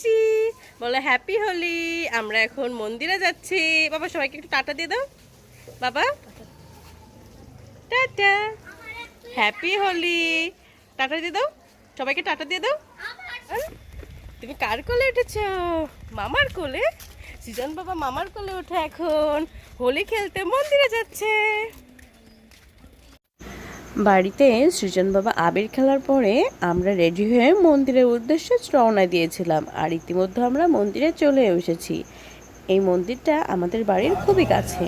যাচ্ছি। বলে হ্যাপি হোলি আমরা এখন মন্দিরে যাচ্ছি। বাবা, সবাইকে একটু টাটা দিয়ে দাও। বাবা? টাটা। হ্যাপি হোলি টাটা দিয়ে দাও। সবাইকে টাটা দিয়ে দাও। তুমি কার কোলে উঠেছ? মামার কোলে? সৃজন বাবা, মামার কোলে উঠে এখন হোলি খেলতে মন্দিরে যাচ্ছে। বাড়িতে সৃজন বাবা আবির খেলার পরে আমরা রেডি হয়ে মন্দিরের উদ্দেশ্যে রওনা দিয়েছিলাম, আর ইতিমধ্যে আমরা মন্দিরে চলে এসেছি। এই মন্দিরটা আমাদের বাড়ির খুবই কাছে।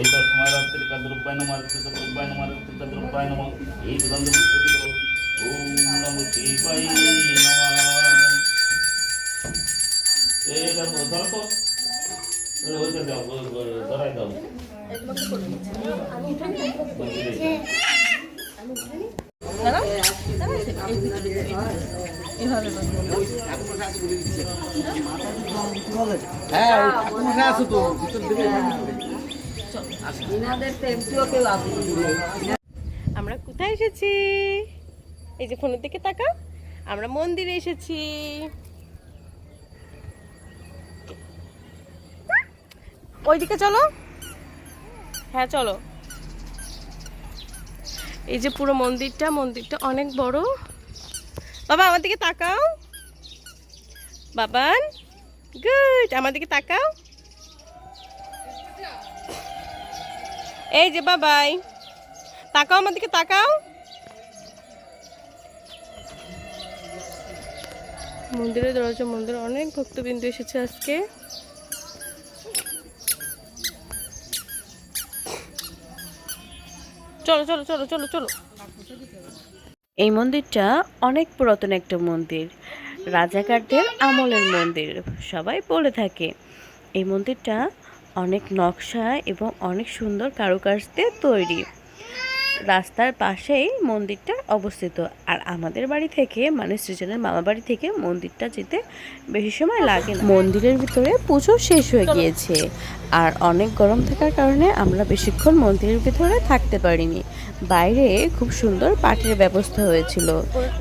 ఏతస్మై రాత్రి కద్రుపాయ నమ కద్రుపాయ నమ కద్రుపాయ నమ ఈ గంధం ఓం నమో శివాయ నమః ఏక ধরো হ্যাঁ ওই তো ভিতর দিকে আমরা কোথায় এসেছি? এই যে ফোনের দিকে তাকা আমরা মন্দিরে এসেছি। ওইদিকে চলো। হ্যাঁ চলো। এই যে পুরো মন্দিরটা মন্দিরটা অনেক বড়। বাবা, আমার দিকে তাকাও। বাবান, গুড, আমার দিকে তাকাও। এই যে বাবাই, তাকাও, আমার দিকে তাকাও। মন্দিরের দরজা মন্দিরে অনেক ভক্তবিন্দু এসেছে আজকে। চলো চলো চলো চলো চলো। এই মন্দিরটা অনেক পুরাতন একটা মন্দির। রাজাকারদের আমলের মন্দির, সবাই বলে থাকে। এই মন্দিরটা অনেক নকশা এবং অনেক সুন্দর কারুকার্য দিয়ে তৈরি। রাস্তার পাশেই মন্দিরটা অবস্থিত। আর আমাদের বাড়ি থেকে মানে সৃজনের মামা বাড়ি থেকে মন্দিরটা যেতে বেশি সময় লাগে না। মন্দিরের ভিতরে পুজো শেষ হয়ে গিয়েছে। আর অনেক গরম থাকার কারণে আমরা বেশিক্ষণ মন্দিরের ভিতরে থাকতে পারিনি। বাইরে খুব সুন্দর পাটের ব্যবস্থা হয়েছিল।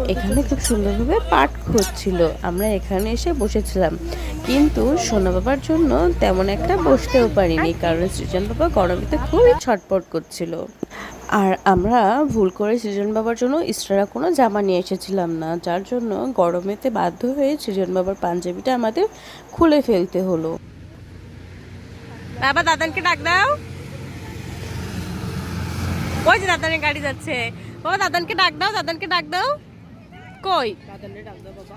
এখানে খুব সুন্দরভাবে পাট হচ্ছিল আমরা এখানে এসে বসেছিলাম। কিন্তু সোনা বাবার জন্য তেমন একটা বসতেও পারিনি। কারণ সৃজন বাবা গরমেতে খুবই ছটপট করছিল। আর আমরা ভুল করে সৃজন বাবার জন্য ইস্টারা কোনো জামা নিয়ে এসেছিলাম না যার জন্য গরমেতে বাধ্য হয়ে সৃজন বাবার পাঞ্জাবিটা আমাদের খুলে ফেলতে হলো। বাবা দাদানকে ডাক দাও। ওই যে দাদানের গাড়ি যাচ্ছে। বাবা দাদানকে ডাক দাও দাদানকে ডাক দাও। কই? দাদানের ডাক দাও বাবা।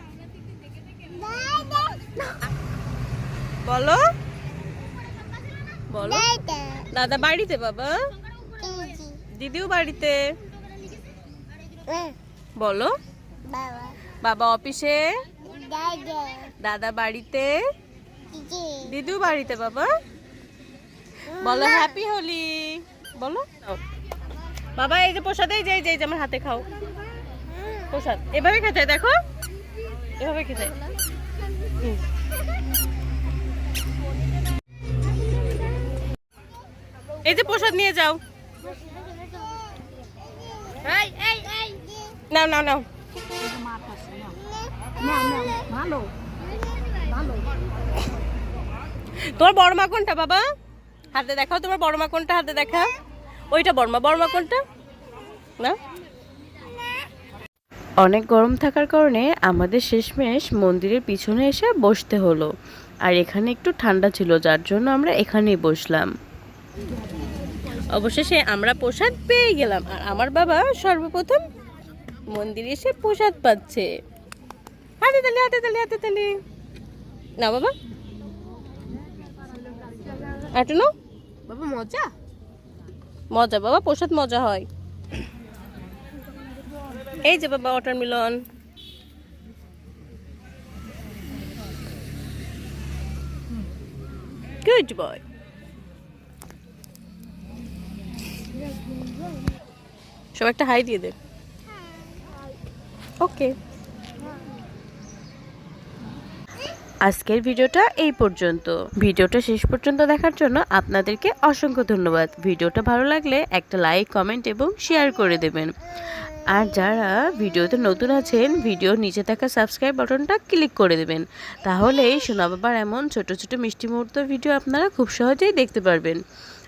বলো। বলো। দাদা। বাড়িতে বাবা। দিদিও বাড়িতে? বলো। বাবা। অফিসে? দাদা। বাড়িতে? দিদিও বাড়িতে বাবা? বলো হ্যাপি হোলি। বলো। বাবা এই যে প্রসাদ এই যে এই যে আমার হাতে খাও। প্রসাদ। এভাবে খেতে দেখো। এভাবে খেতে এই যে প্রসাদ নিয়ে যাও। নাও নাও নাও তোমার বড় কোনটা, বাবা? হাতে দেখাও, তোমার বড় কোনটা হাতে দেখাও ওইটা বড় মা বড় মা কোনটা? না? অনেক গরম থাকার কারণে আমাদের শেষমেশ মন্দিরের পিছনে এসে বসতে হলো। আর এখানে একটু ঠান্ডা ছিল, যার জন্য আমরা এখানেই বসলাম। অবশেষে আমরা প্রসাদ পেয়ে গেলাম। আর আমার বাবা সর্বপ্রথম মন্দিরে এসে প্রসাদ পাচ্ছে। হাতে তালি হাতে তালি হাতে তালি। না বাবা। আটনো বাবা মজা? মজা বাবা প্রসাদ মজা হয়। এই যে বাবা ওয়াটার মিলন গুড সব একটা হাই দিয়ে দে। ওকে। আজকের ভিডিওটা এই পর্যন্ত। ভিডিওটা শেষ পর্যন্ত দেখার জন্য আপনাদেরকে অসংখ্য ধন্যবাদ। ভিডিওটা ভালো লাগলে একটা লাইক, কমেন্ট এবং শেয়ার করে দেবেন। আর যারা ভিডিওতে নতুন আছেন ভিডিও নিচে থাকা সাবস্ক্রাইব বাটনটা ক্লিক করে দেবেন। তাহলে সোনা বাবার এমন ছোট ছোট মিষ্টি মুহূর্ত ভিডিও আপনারা খুব সহজেই দেখতে পারবেন।